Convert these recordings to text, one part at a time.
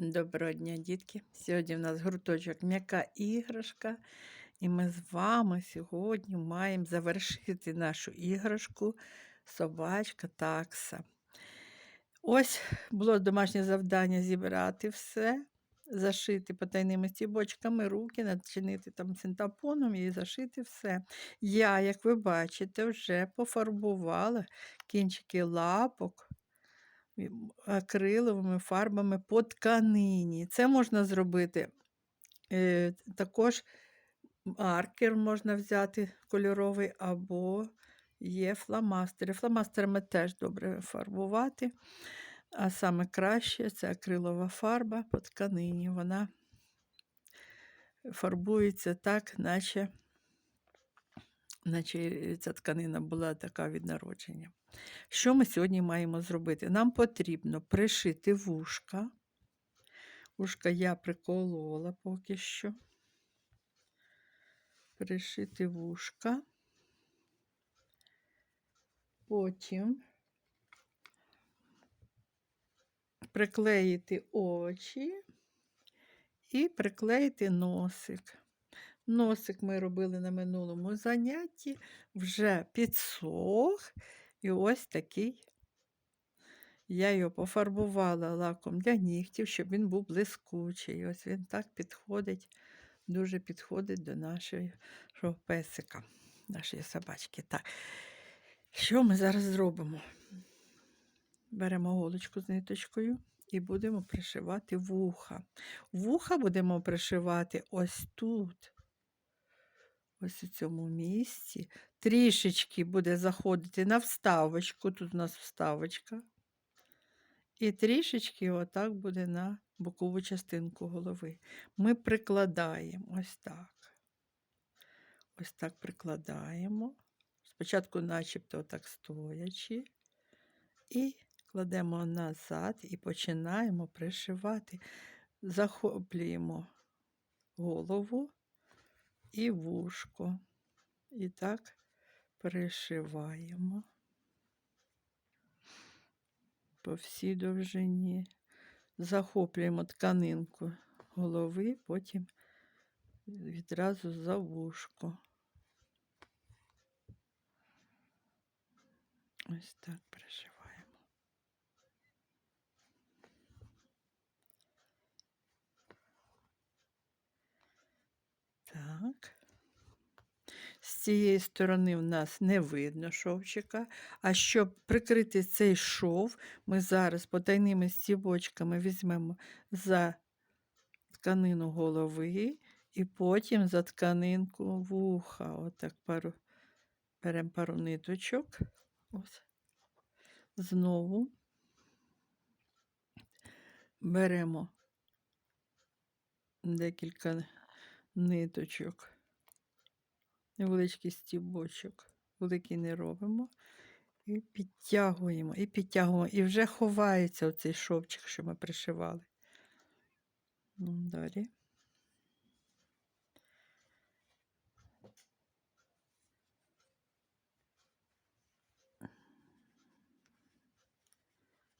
Доброго дня, дітки! Сьогодні в нас гурточок м'яка іграшка, і ми з вами сьогодні маємо завершити нашу іграшку собачка такса. Ось було домашнє завдання зібрати все, зашити потайними стібочками руки, начинити там синтапоном і зашити все. Я, як ви бачите, вже пофарбувала кінчики лапок акриловими фарбами по тканині. Це можна зробити. Е, також маркер можна взяти кольоровий, або є фломастери. Фломастерами теж добре фарбувати. А саме краще це акрилова фарба по тканині. Вона фарбується так, наче, наче ця тканина була така від народження. Що ми сьогодні маємо зробити? Нам потрібно пришити вушка. Вушка я приколола поки що. Пришити вушка. Потім приклеїти очі і приклеїти носик. Носик ми робили на минулому занятті, вже підсох. І ось такий. Я його пофарбувала лаком для нігтів, щоб він був блискучий. Ось він так підходить, дуже підходить до нашого песика, нашої собачки. Так. Що ми зараз зробимо? Беремо голочку з ниточкою і будемо пришивати вуха. Вуха будемо пришивати ось тут. Ось у цьому місці. Трішечки буде заходити на вставочку. Тут у нас вставочка. І трішечки отак буде на бокову частинку голови. Ми прикладаємо ось так. Ось так прикладаємо. Спочатку, начебто, отак стоячи. І кладемо назад і починаємо пришивати. Захоплюємо голову і вушко. І так пришиваємо по всій довжині. Захоплюємо тканинку голови, потім відразу за вушко. Ось так пришиваємо. Так. З цієї сторони в нас не видно шовчика, а щоб прикрити цей шов, ми зараз потайними стібочками візьмемо за тканину голови і потім за тканинку вуха. Отак пару, беремо пару ниточок. Ось. Знову беремо декілька ниточок невеличкий стібочок, великий не робимо. І підтягуємо, і підтягуємо, і вже ховається оцей шовчик, що ми пришивали. Далі.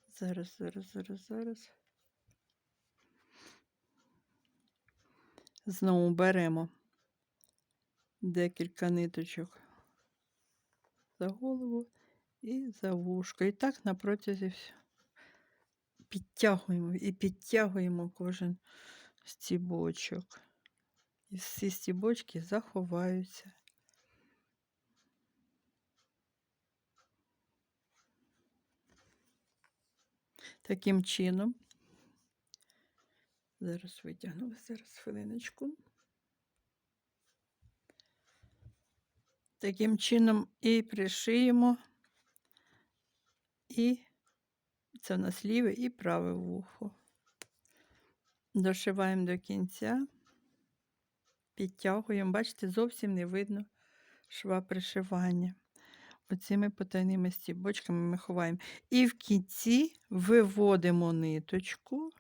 Зараз, зараз, зараз, зараз. Знову беремо декілька ниточок за голову і за вушко. І так на протязі. Підтягуємо і підтягуємо кожен стібочок. І всі стібочки заховаються. Таким чином, зараз витягнули, зараз хвилиночку. Таким чином і пришиємо, і це в нас ліве і праве вухо. Дошиваємо до кінця, підтягуємо, бачите, зовсім не видно шва пришивання. Оцими потайними стібочками ми ховаємо. І в кінці виводимо ниточку.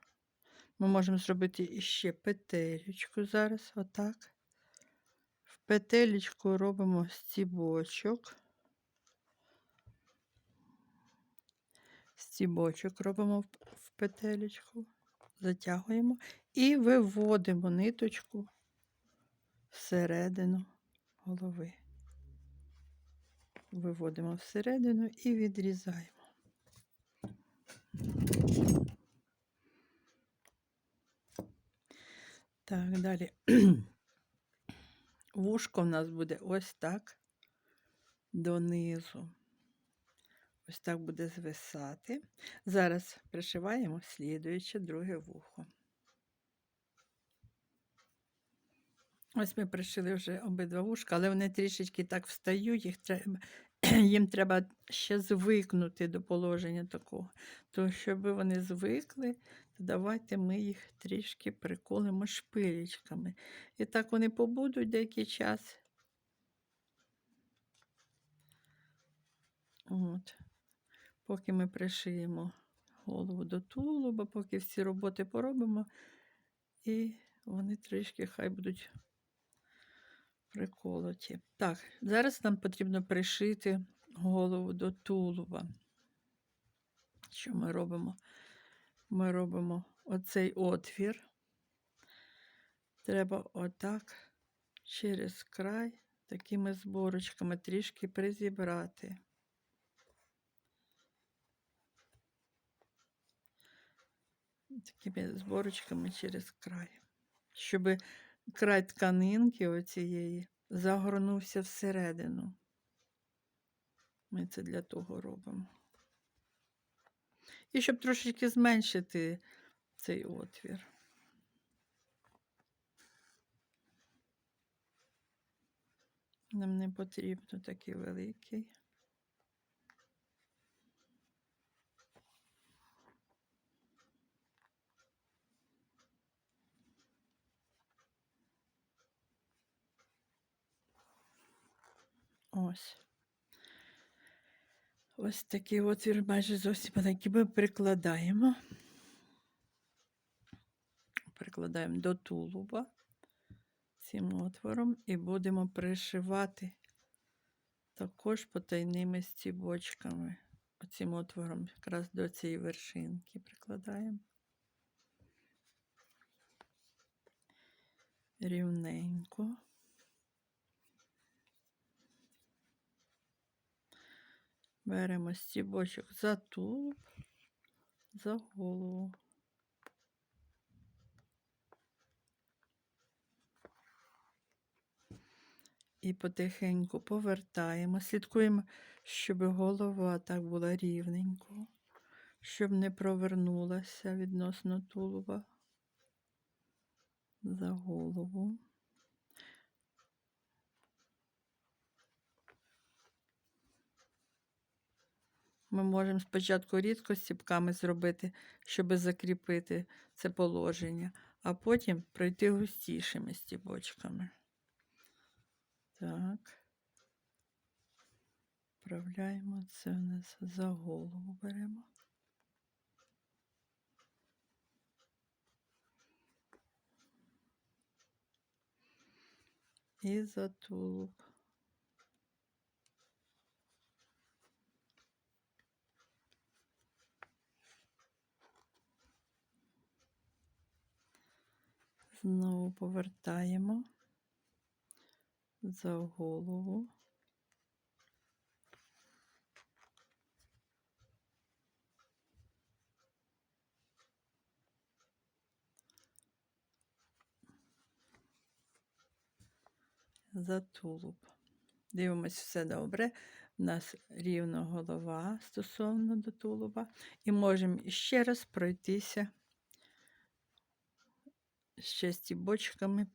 Ми можемо зробити ще петелечку зараз, отак В петелечку робимо стібочок. Стібочок робимо в петелечку. затягуємо і виводимо ниточку всередину голови. Виводимо всередину і відрізаємо. Так, далі. Вушко в нас буде ось так донизу. Ось так буде звисати. Зараз пришиваємо слідуюче друге вухо. Ось ми пришили вже обидва вушка, але вони трішечки так встають, їх треба, їм треба ще звикнути до положення такого. То, щоб вони звикли, давайте ми їх трішки приколимо шпилечками. І так вони побудуть деякий час. От. Поки ми пришиємо голову до тулуба, поки всі роботи поробимо, і вони трішки хай будуть приколоті. Так, зараз нам потрібно пришити голову до тулуба. Що ми робимо? Ми робимо оцей отвір. Треба отак через край такими зборочками трішки призібрати. Такими зборочками через край, щоб край тканинки оцієї загорнувся всередину. Ми це для того робимо. І щоб трошечки зменшити цей отвір. Нам не потрібно такий великий. Ось. Ось такий отвір майже зовсім маленький. Ми прикладаємо. Прикладаємо до тулуба цим отвором і будемо пришивати також потайними стібочками. Оцим отвором якраз до цієї вершинки прикладаємо. Рівненько. Беремо стібочок за тулуб, за голову. І потихеньку повертаємо, слідкуємо, щоб голова так була рівненько, щоб не провернулася відносно тулуба за голову. Ми можемо спочатку рідко стіпками зробити, щоб закріпити це положення, а потім пройти густішими стібочками. Так, вправляємо це у нас за голову беремо. І за тулуб. Знову повертаємо за голову. За тулуб. Дивимось все добре. У нас рівна голова стосовно до тулуба. І можемо ще раз пройтися ще стібочками,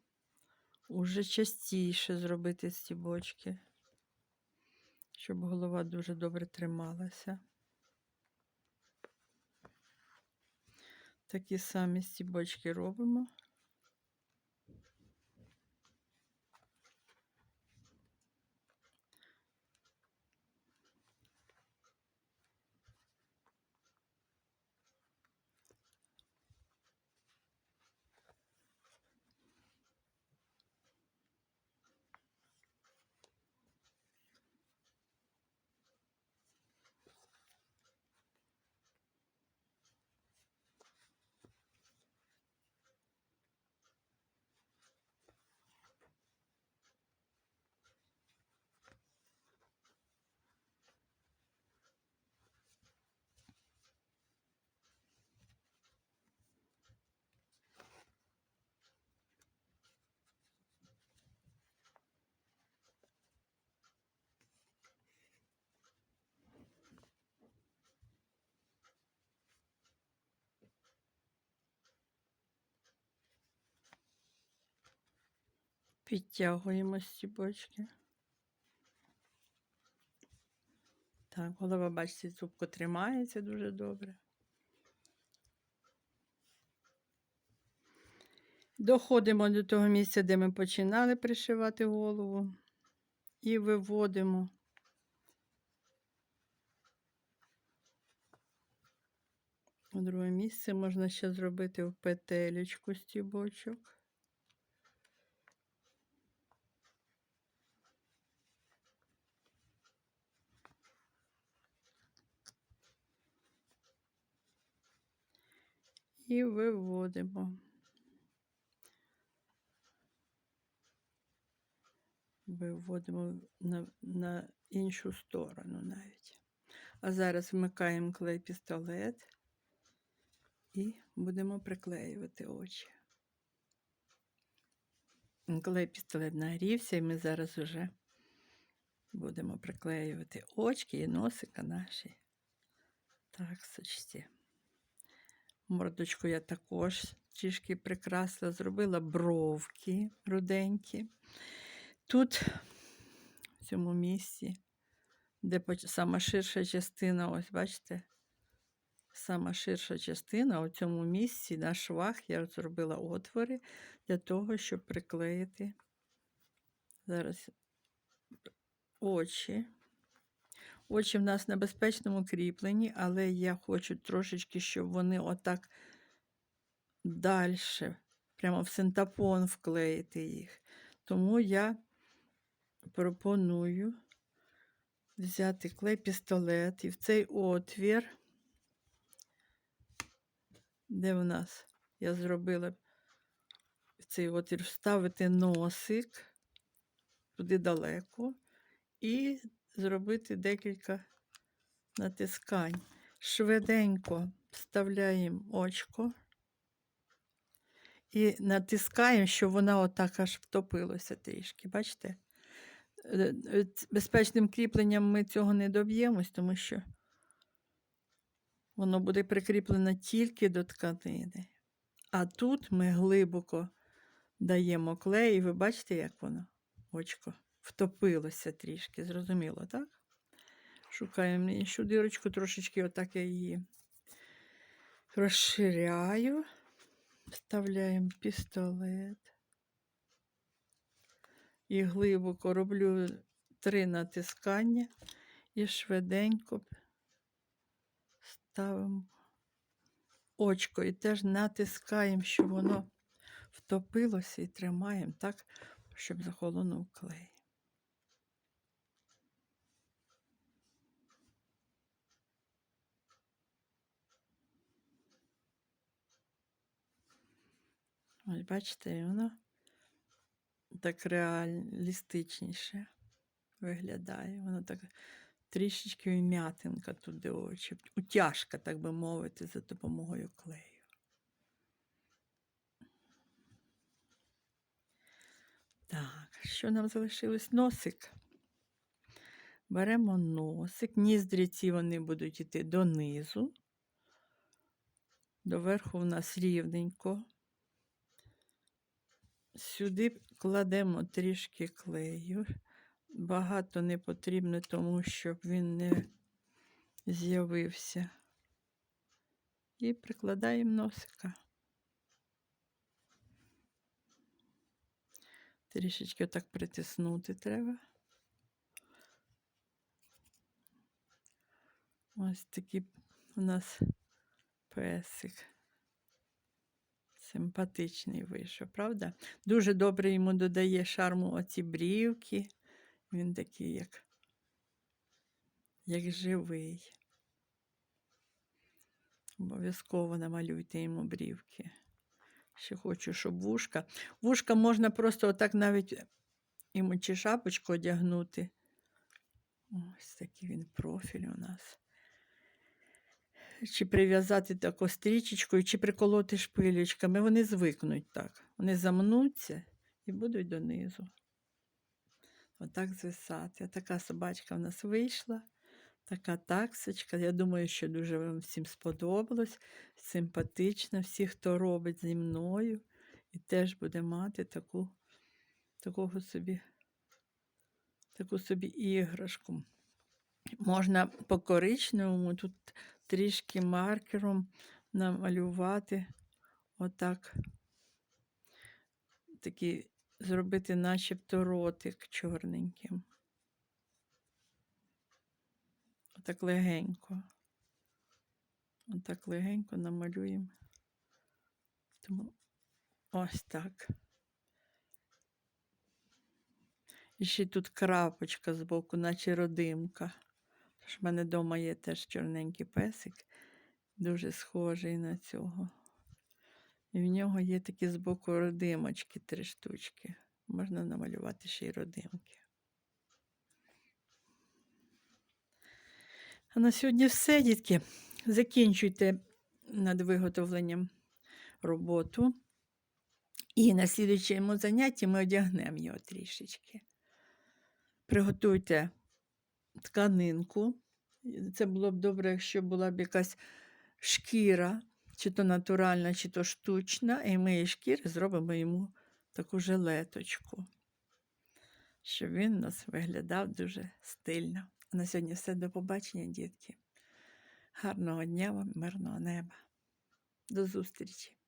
уже частіше зробити стібочки, щоб голова дуже добре трималася. Такі самі стібочки робимо. Підтягуємо стібочки. Так, голова, бачите, зубко тримається дуже добре. Доходимо до того місця, де ми починали пришивати голову, і виводимо. Друге місце можна ще зробити в петелечку стібочок. І виводимо. Виводимо на, на іншу сторону навіть. А зараз вмикаємо клей пістолет і будемо приклеювати очі. Клей пістолет нагрівся, і ми зараз вже будемо приклеювати очки і носика наші. Так, сочці. Мордочку я також трішки прикрасила, зробила бровки руденькі. Тут, в цьому місці, де сама ширша частина, ось бачите, сама ширша частина, у цьому місці на швах я зробила отвори для того, щоб приклеїти зараз очі. Очі в нас на безпечному кріпленні, але я хочу трошечки, щоб вони отак далі, прямо в синтапон вклеїти їх. Тому я пропоную взяти клей пістолет і в цей отвір, де в нас я зробила в цей отвір, вставити носик туди далеко і зробити декілька натискань. Швиденько вставляємо очко і натискаємо, щоб вона отак аж втопилася трішки. Бачите? Е, е, Безпечним кріпленням ми цього не доб'ємось, тому що воно буде прикріплено тільки до тканини. А тут ми глибоко даємо клей, і ви бачите, як воно очко втопилося трішки, зрозуміло, так? Шукаємо іншу дирочку, трошечки отак я її розширяю, вставляємо пістолет і глибоко роблю три натискання і швиденько ставимо очко і теж натискаємо, щоб воно втопилося і тримаємо так, щоб захолонув клей. Ось бачите, воно так реалістичніше виглядає. Воно так трішечки вм'ятинка туди очі. Утяжка, так би мовити, за допомогою клею. Так, що нам залишилось? Носик. Беремо носик, ніздрі ці вони будуть йти донизу. Доверху в нас рівненько. Сюди кладемо трішки клею. Багато не потрібно, тому щоб він не з'явився. І прикладаємо носика. Трішечки так притиснути треба. Ось такий у нас песик. Симпатичний вийшов, правда? Дуже добре йому додає шарму оці брівки. Він такий, як, як живий. Обов'язково намалюйте йому брівки. Ще хочу, щоб вушка. Вушка можна просто отак навіть йому чи шапочку одягнути. Ось такий він профіль у нас. Чи прив'язати таку стрічечкою, чи приколоти шпилечками. Вони звикнуть так. Вони замнуться і будуть донизу. Отак звисати. Така собачка в нас вийшла. Така таксочка. Я думаю, що дуже вам всім сподобалось. Симпатично. Всі, хто робить зі мною, і теж буде мати таку такого собі, таку собі іграшку. Можна по коричневому тут трішки маркером намалювати отак. Такий зробити начебто ротик чорненьким. Отак легенько. Отак легенько намалюємо. Тому ось так. І ще тут крапочка збоку, наче родимка. Тож в мене вдома є теж чорненький песик, дуже схожий на цього. І в нього є такі збоку родимочки, три штучки. Можна намалювати ще й родимки. А на сьогодні все, дітки. Закінчуйте над виготовленням роботу. І на слідуючому занятті ми одягнемо його трішечки. Приготуйте тканинку. Це було б добре, якщо була б якась шкіра, чи то натуральна, чи то штучна, і ми із шкіри зробимо йому таку жилеточку, щоб він у нас виглядав дуже стильно. А на сьогодні все. До побачення, дітки. Гарного дня вам, мирного неба. До зустрічі!